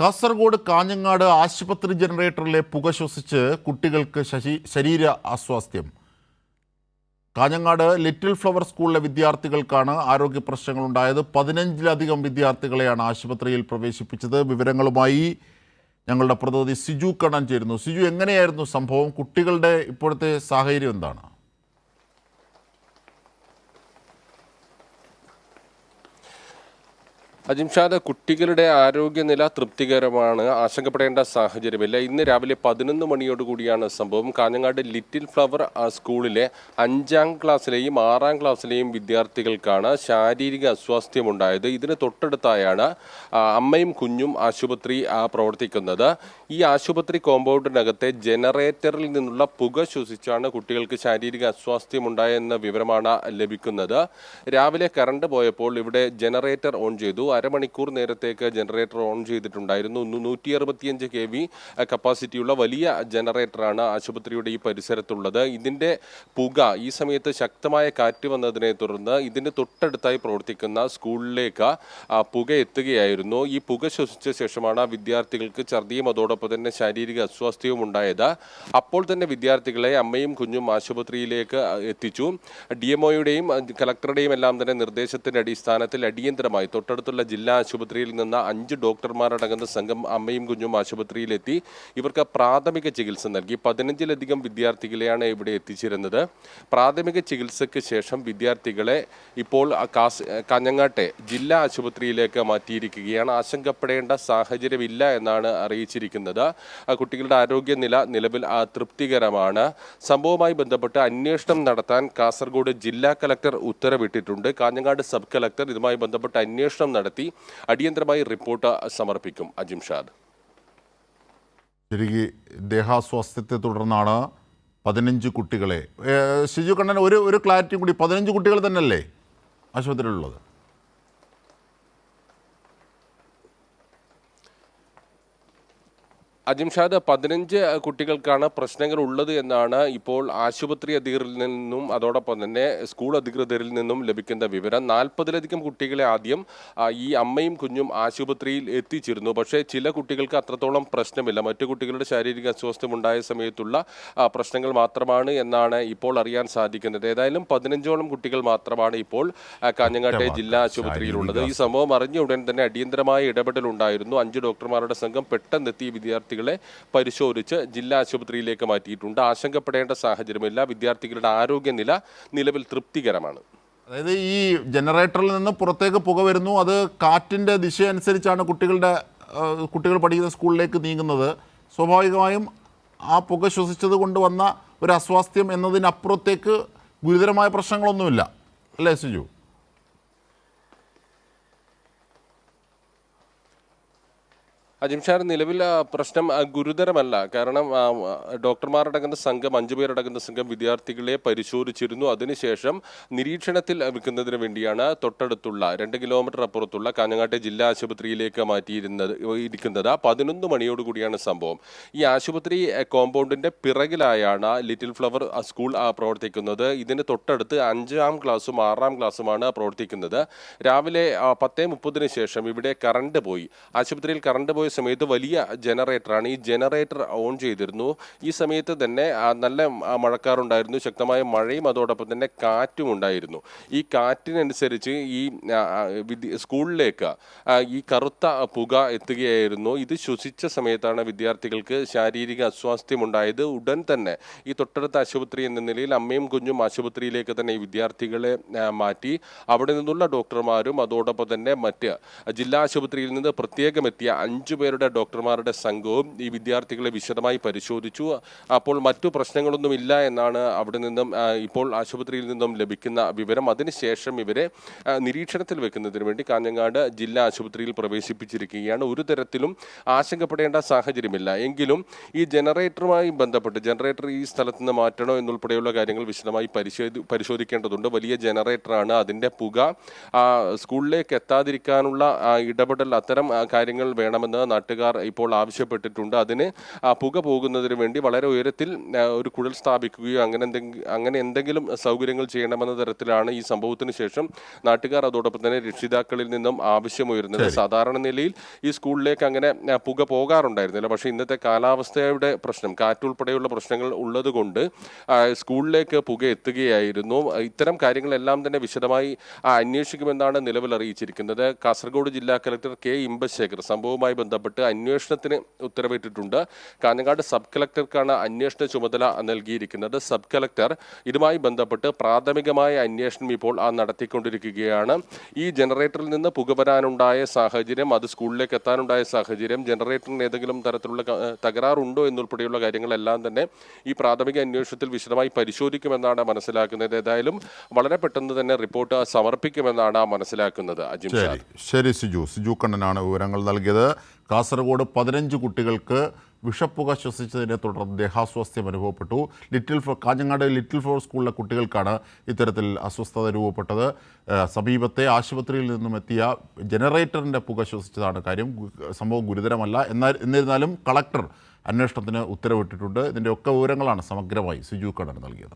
കാസർഗോഡ് കാഞ്ഞങ്ങാട് ആശുപത്രി ജനറേറ്ററിലെ പുക ശ്വസിച്ച് കുട്ടികൾക്ക് ശശി ശരീര അസ്വാസ്ഥ്യം. കാഞ്ഞങ്ങാട് ലിറ്റിൽ ഫ്ലവർ സ്കൂളിലെ വിദ്യാർത്ഥികൾക്കാണ് ആരോഗ്യ പ്രശ്നങ്ങളുണ്ടായത്. പതിനഞ്ചിലധികം വിദ്യാർത്ഥികളെയാണ് ആശുപത്രിയിൽ പ്രവേശിപ്പിച്ചത്. വിവരങ്ങളുമായി ഞങ്ങളുടെ പ്രതിനിധി സിജു കണ്ണൻ ചേരുന്നു. സിജു എങ്ങനെയായിരുന്നു സംഭവം? കുട്ടികളുടെ ഇപ്പോഴത്തെ സാഹചര്യം എന്താണ്? അജിംഷാദ് കുട്ടികളുടെ ആരോഗ്യനില തൃപ്തികരമാണ് ആശങ്കപ്പെടേണ്ട സാഹചര്യമില്ല. ഇന്ന് രാവിലെ പതിനൊന്ന് മണിയോടുകൂടിയാണ് സംഭവം. കാഞ്ഞങ്ങാട് ലിറ്റിൽ ഫ്ലവർ സ്കൂളിലെ അഞ്ചാം ക്ലാസ്സിലെയും ആറാം ക്ലാസ്സിലെയും വിദ്യാർത്ഥികൾക്കാണ് ശാരീരിക അസ്വാസ്ഥ്യമുണ്ടായത്. ഇതിന് തൊട്ടടുത്തായാണ് അമ്മയും കുഞ്ഞും ആശുപത്രി പ്രവർത്തിക്കുന്നത്. ഈ ആശുപത്രി കോമ്പൗണ്ടിനകത്തെ ജനറേറ്ററിൽ നിന്നുള്ള പുക ശ്വസിച്ചാണ് കുട്ടികൾക്ക് ശാരീരിക അസ്വാസ്ഥ്യമുണ്ടായെന്ന വിവരമാണ് ലഭിക്കുന്നത്. രാവിലെ കറണ്ട് പോയപ്പോൾ ഇവിടെ ജനറേറ്റർ ഓൺ ചെയ്തു. അരമണിക്കൂർ നേരത്തേക്ക് ജനറേറ്റർ ഓൺ ചെയ്തിട്ടുണ്ടായിരുന്നു. നൂറ്റി അറുപത്തിയഞ്ച് കെ വി കപ്പാസിറ്റിയുള്ള വലിയ ജനറേറ്ററാണ് ആശുപത്രിയുടെ ഈ പരിസരത്തുള്ളത്. ഇതിന്റെ പുക ഈ സമയത്ത് ശക്തമായ കാറ്റ് വന്നതിനെ തുടർന്ന് ഇതിന്റെ തൊട്ടടുത്തായി പ്രവർത്തിക്കുന്ന സ്കൂളിലേക്ക് പുക എത്തുകയായിരുന്നു. ഈ പുക ശ്വസിച്ച ശേഷമാണ് വിദ്യാർത്ഥികൾക്ക് ഛർദിയും അതോടൊപ്പം തന്നെ ശാരീരിക അസ്വാസ്ഥ്യവും ഉണ്ടായത്. അപ്പോൾ തന്നെ വിദ്യാർത്ഥികളെ അമ്മയും കുഞ്ഞും ആശുപത്രിയിലേക്ക് എത്തിച്ചു. ഡി എം ഒയുടെയും കളക്ടറുടെയും എല്ലാം തന്നെ നിർദ്ദേശത്തിന്റെ അടിസ്ഥാനത്തിൽ അടിയന്തരമായി തൊട്ടടുത്തുള്ള ജില്ലാ ആശുപത്രിയിൽ നിന്ന് അഞ്ച് ഡോക്ടർമാരടങ്ങുന്ന സംഘം അമ്മയും കുഞ്ഞും ആശുപത്രിയിലെത്തി. ഇവർക്ക് പ്രാഥമിക ചികിത്സ നൽകി. പതിനഞ്ചിലധികം വിദ്യാർത്ഥികളെയാണ് ഇവിടെ എത്തിച്ചിരുന്നത്. പ്രാഥമിക ചികിത്സയ്ക്ക് ശേഷം വിദ്യാർത്ഥികളെ ഇപ്പോൾ കാഞ്ഞങ്ങാട്ടെ ജില്ലാ ആശുപത്രിയിലേക്ക് മാറ്റിയിരിക്കുകയാണ്. ആശങ്കപ്പെടേണ്ട സാഹചര്യമില്ല എന്നാണ് അറിയിച്ചിരിക്കുന്നത്. കുട്ടികളുടെ ആരോഗ്യനില നിലവിൽ തൃപ്തികരമാണ്. സംഭവവുമായി ബന്ധപ്പെട്ട് അന്വേഷണം നടത്താൻ കാസർഗോഡ് ജില്ലാ കലക്ടർ ഉത്തരവിട്ടിട്ടുണ്ട്. കാഞ്ഞങ്ങാട് സബ് കലക്ടർ ഇതുമായി ബന്ധപ്പെട്ട് അന്വേഷണം നടത്തി അടിയന്തരമായി റിപ്പോർട്ട് സമർപ്പിക്കും അജിംഷാദ് ശരിക്ക് ദേഹാസ്വാസ്ഥ്യത്തെ തുടർന്നാണ് പതിനഞ്ച് കുട്ടികളെ. ഷിജു കണ്ണൻ ഒരു ഒരു ക്ലാരിറ്റി കൂടി പതിനഞ്ച് കുട്ടികൾ തന്നെയല്ലേ ആശുപത്രിയിലുള്ളത്? അജിംഷാദ് പതിനഞ്ച് കുട്ടികൾക്കാണ് പ്രശ്നങ്ങൾ ഉള്ളത് എന്നാണ് ഇപ്പോൾ ആശുപത്രി അധികൃതരിൽ നിന്നും അതോടൊപ്പം തന്നെ സ്കൂൾ അധികൃതരിൽ നിന്നും ലഭിക്കുന്ന വിവരം. നാൽപ്പതിലധികം കുട്ടികളെ ആദ്യം ഈ അമ്മയും കുഞ്ഞും ആശുപത്രിയിൽ എത്തിച്ചിരുന്നു. പക്ഷേ ചില കുട്ടികൾക്ക് അത്രത്തോളം പ്രശ്നമില്ല. മറ്റു കുട്ടികളുടെ ശാരീരിക അസ്വസ്ഥം ഉണ്ടായ സമയത്തുള്ള പ്രശ്നങ്ങൾ മാത്രമാണ് എന്നാണ് ഇപ്പോൾ അറിയാൻ സാധിക്കുന്നത്. ഏതായാലും പതിനഞ്ചോളം കുട്ടികൾ മാത്രമാണ് ഇപ്പോൾ കാഞ്ഞങ്ങാട്ടെ ജില്ലാ ആശുപത്രിയിലുള്ളത്. ഈ സംഭവം അറിഞ്ഞ ഉടൻ തന്നെ അടിയന്തരമായ ഇടപെടലുണ്ടായിരുന്നു. അഞ്ച് ഡോക്ടർമാരുടെ സംഘം പെട്ടെന്നെത്തി വിദ്യാർത്ഥികളെ പരിശോധിച്ച് ജില്ലാ ആശുപത്രിയിലേക്ക് മാറ്റിയിട്ടുണ്ട്. ആശങ്കപ്പെടേണ്ട സാഹചര്യമില്ല. വിദ്യാർത്ഥികളുടെ ആരോഗ്യനില നിലവിൽ തൃപ്തികരമാണ്. അതായത് ഈ ജനറേറ്ററിൽ നിന്ന് പുറത്തേക്ക് പുക വരുന്നു. അത് കാറ്റിന്റെ ദിശ അനുസരിച്ചാണ് കുട്ടികളുടെ കുട്ടികൾ പഠിക്കുന്ന സ്കൂളിലേക്ക് നീങ്ങുന്നത്. സ്വാഭാവികമായും ആ പുക ശ്വസിച്ചത് കൊണ്ട് വന്ന ഒരു അസ്വാസ്ഥ്യം എന്നതിനപ്പുറത്തേക്ക് ഗുരുതരമായ പ്രശ്നങ്ങളൊന്നുമില്ല. അല്ലേ സുജു? അജിംഷാർ നിലവിൽ പ്രശ്നം ഗുരുതരമല്ല. കാരണം ഡോക്ടർമാരടങ്ങുന്ന സംഘം അഞ്ചു പേരടങ്ങുന്ന സംഘം വിദ്യാർത്ഥികളെ പരിശോധിച്ചിരുന്നു. അതിനുശേഷം നിരീക്ഷണത്തിൽ വെക്കുന്നതിന് വേണ്ടിയാണ് തൊട്ടടുത്തുള്ള രണ്ട് കിലോമീറ്റർ അപ്പുറത്തുള്ള കാഞ്ഞങ്ങാട്ടെ ജില്ലാ ആശുപത്രിയിലേക്ക് മാറ്റിയിരുന്നത് ഇരിക്കുന്നത്. പതിനൊന്ന് മണിയോടുകൂടിയാണ് സംഭവം. ഈ ആശുപത്രി കോമ്പൗണ്ടിന്റെ പിറകിലായാണ് ലിറ്റിൽ ഫ്ലവർ സ്കൂൾ പ്രവർത്തിക്കുന്നത്. ഇതിന് തൊട്ടടുത്ത് അഞ്ചാം ക്ലാസ്സും ആറാം ക്ലാസ്സുമാണ് പ്രവർത്തിക്കുന്നത്. രാവിലെ പത്തേ മുപ്പതിന് ശേഷം ഇവിടെ കറണ്ട് പോയി. ആശുപത്രിയിൽ കറണ്ട് പോയ സമയത്ത് വലിയ ജനറേറ്ററാണ് ഈ ജനറേറ്റർ ഓൺ ചെയ്തിരുന്നു. ഈ സമയത്ത് തന്നെ നല്ല മഴക്കാറുണ്ടായിരുന്നു. ശക്തമായ മഴയും അതോടൊപ്പം തന്നെ കാറ്റും ഉണ്ടായിരുന്നു. ഈ കാറ്റിനനുസരിച്ച് ഈ സ്കൂളിലേക്ക് ഈ കറുത്ത പുക എത്തുകയായിരുന്നു. ഇത് ശ്വസിച്ച സമയത്താണ് വിദ്യാർത്ഥികൾക്ക് ശാരീരിക അസ്വാസ്ഥ്യമുണ്ടായത്. ഉടൻ തന്നെ ഈ തൊട്ടടുത്ത ആശുപത്രി എന്ന നിലയിൽ അമ്മയും കുഞ്ഞും ആശുപത്രിയിലേക്ക് തന്നെ ഈ വിദ്യാർത്ഥികളെ മാറ്റി. അവിടെ നിന്നുള്ള ഡോക്ടർമാരും അതോടൊപ്പം തന്നെ മറ്റ് ജില്ലാ ആശുപത്രിയിൽ നിന്ന് പ്രത്യേകം എത്തിയ അഞ്ചു പേരുടെ ഡോക്ടർമാരുടെ സംഘവും ഈ വിദ്യാർത്ഥികളെ വിശദമായി പരിശോധിച്ചു. അപ്പോൾ മറ്റു പ്രശ്നങ്ങളൊന്നുമില്ല എന്നാണ് അവിടെ നിന്നും ഇപ്പോൾ ആശുപത്രിയിൽ നിന്നും ലഭിക്കുന്ന വിവരം. അതിനുശേഷം ഇവരെ നിരീക്ഷണത്തിൽ വെക്കുന്നതിന് വേണ്ടി കാഞ്ഞങ്ങാട് ജില്ലാ ആശുപത്രിയിൽ പ്രവേശിപ്പിച്ചിരിക്കുകയാണ്. ഒരു തരത്തിലും ആശങ്കപ്പെടേണ്ട സാഹചര്യമില്ല. എങ്കിലും ഈ ജനറേറ്ററുമായി ബന്ധപ്പെട്ട് ജനറേറ്റർ ഈ സ്ഥലത്ത് നിന്ന് മാറ്റണോ എന്നുൾപ്പെടെയുള്ള കാര്യങ്ങൾ വിശദമായി പരിശോധി പരിശോധിക്കേണ്ടതുണ്ട്. വലിയ ജനറേറ്ററാണ് അതിന്റെ പുക. സ്കൂളിലേക്ക് എത്താതിരിക്കാനുള്ള ഇടപെടൽ അത്തരം കാര്യങ്ങൾ വേണമെന്ന് നാട്ടുകാർ ഇപ്പോൾ ആവശ്യപ്പെട്ടിട്ടുണ്ട്. അതിന് ആ, പുക പോകുന്നതിന് വേണ്ടി വളരെ ഉയരത്തിൽ ഒരു കുഴൽ സ്ഥാപിക്കുകയോ അങ്ങനെ എന്തെങ്കിലും അങ്ങനെ എന്തെങ്കിലും സൗകര്യങ്ങൾ ചെയ്യണമെന്ന തരത്തിലാണ് ഈ സംഭവത്തിന് ശേഷം നാട്ടുകാർ അതോടൊപ്പം തന്നെ രക്ഷിതാക്കളിൽ നിന്നും ആവശ്യമുയരുന്നത്. സാധാരണ നിലയിൽ ഈ സ്കൂളിലേക്ക് അങ്ങനെ പുക പോകാറുണ്ടായിരുന്നില്ല. പക്ഷേ ഇന്നത്തെ കാലാവസ്ഥയുടെ പ്രശ്നം കാറ്റുൾപ്പെടെയുള്ള പ്രശ്നങ്ങൾ ഉള്ളതുകൊണ്ട് സ്കൂളിലേക്ക് പുക എത്തുകയായിരുന്നു. ഇത്തരം കാര്യങ്ങളെല്ലാം തന്നെ വിശദമായി അന്വേഷിക്കുമെന്നാണ് നിലവിൽ അറിയിച്ചിരിക്കുന്നത്. കാസർഗോഡ് ജില്ലാ കലക്ടർ കെ. ഇമ്പശേഖർ സംഭവവുമായി ബന്ധപ്പെട്ട് അന്വേഷണത്തിന് ഉത്തരവിട്ടിട്ടുണ്ട്. കാഞ്ഞങ്ങാട് സബ് കലക്ടർക്കാണ് അന്വേഷണ ചുമതല നൽകിയിരിക്കുന്നത്. സബ് കലക്ടർ ഇതുമായി ബന്ധപ്പെട്ട് പ്രാഥമികമായ അന്വേഷണം ഇപ്പോൾ ആ നടത്തിക്കൊണ്ടിരിക്കുകയാണ്. ഈ ജനറേറ്ററിൽ നിന്ന് പുക വരാനുണ്ടായ സാഹചര്യം അത് സ്കൂളിലേക്ക് എത്താനുണ്ടായ സാഹചര്യം ജനറേറ്ററിന് ഏതെങ്കിലും തരത്തിലുള്ള തകരാറുണ്ടോ എന്നുൾപ്പെടെയുള്ള കാര്യങ്ങളെല്ലാം തന്നെ ഈ പ്രാഥമിക അന്വേഷണത്തിൽ വിശദമായി പരിശോധിക്കുമെന്നാണ് മനസ്സിലാക്കുന്നത്. ഏതായാലും വളരെ പെട്ടെന്ന് തന്നെ റിപ്പോർട്ട് സമർപ്പിക്കുമെന്നാണ് മനസ്സിലാക്കുന്നത്. അജിം ശരി. ശരി സിജു. സിജു കണ്ണനാണ് വിവരങ്ങൾ നൽകിയത്. കാസർഗോഡ് പതിനഞ്ച് കുട്ടികൾക്ക് വിഷപ്പുക ശ്വസിച്ചതിനെ തുടർന്ന് ദേഹാസ്വാസ്ഥ്യം അനുഭവപ്പെട്ടു. Little flower Kanhangad little flower സ്കൂളിലെ കുട്ടികൾക്കാണ് ഇത്തരത്തിൽ അസ്വസ്ഥത രൂപപ്പെട്ടത്. സമീപത്തെ ആശുപത്രിയിൽ നിന്നും എത്തിയ ജനറേറ്ററിന്റെ പുക ശ്വസിച്ചതാണ് കാര്യം. സംഭവം ഗുരുതരമല്ല. എന്നാൽ എന്നിരുന്നാലും കളക്ടർ അന്വേഷണത്തിന് ഉത്തരവിട്ടിട്ടുണ്ട്. ഇതിന്റെ ഒക്കെ വിവരങ്ങളാണ് സമഗ്രമായി സിജു കണ്ണൻ നൽകിയത്.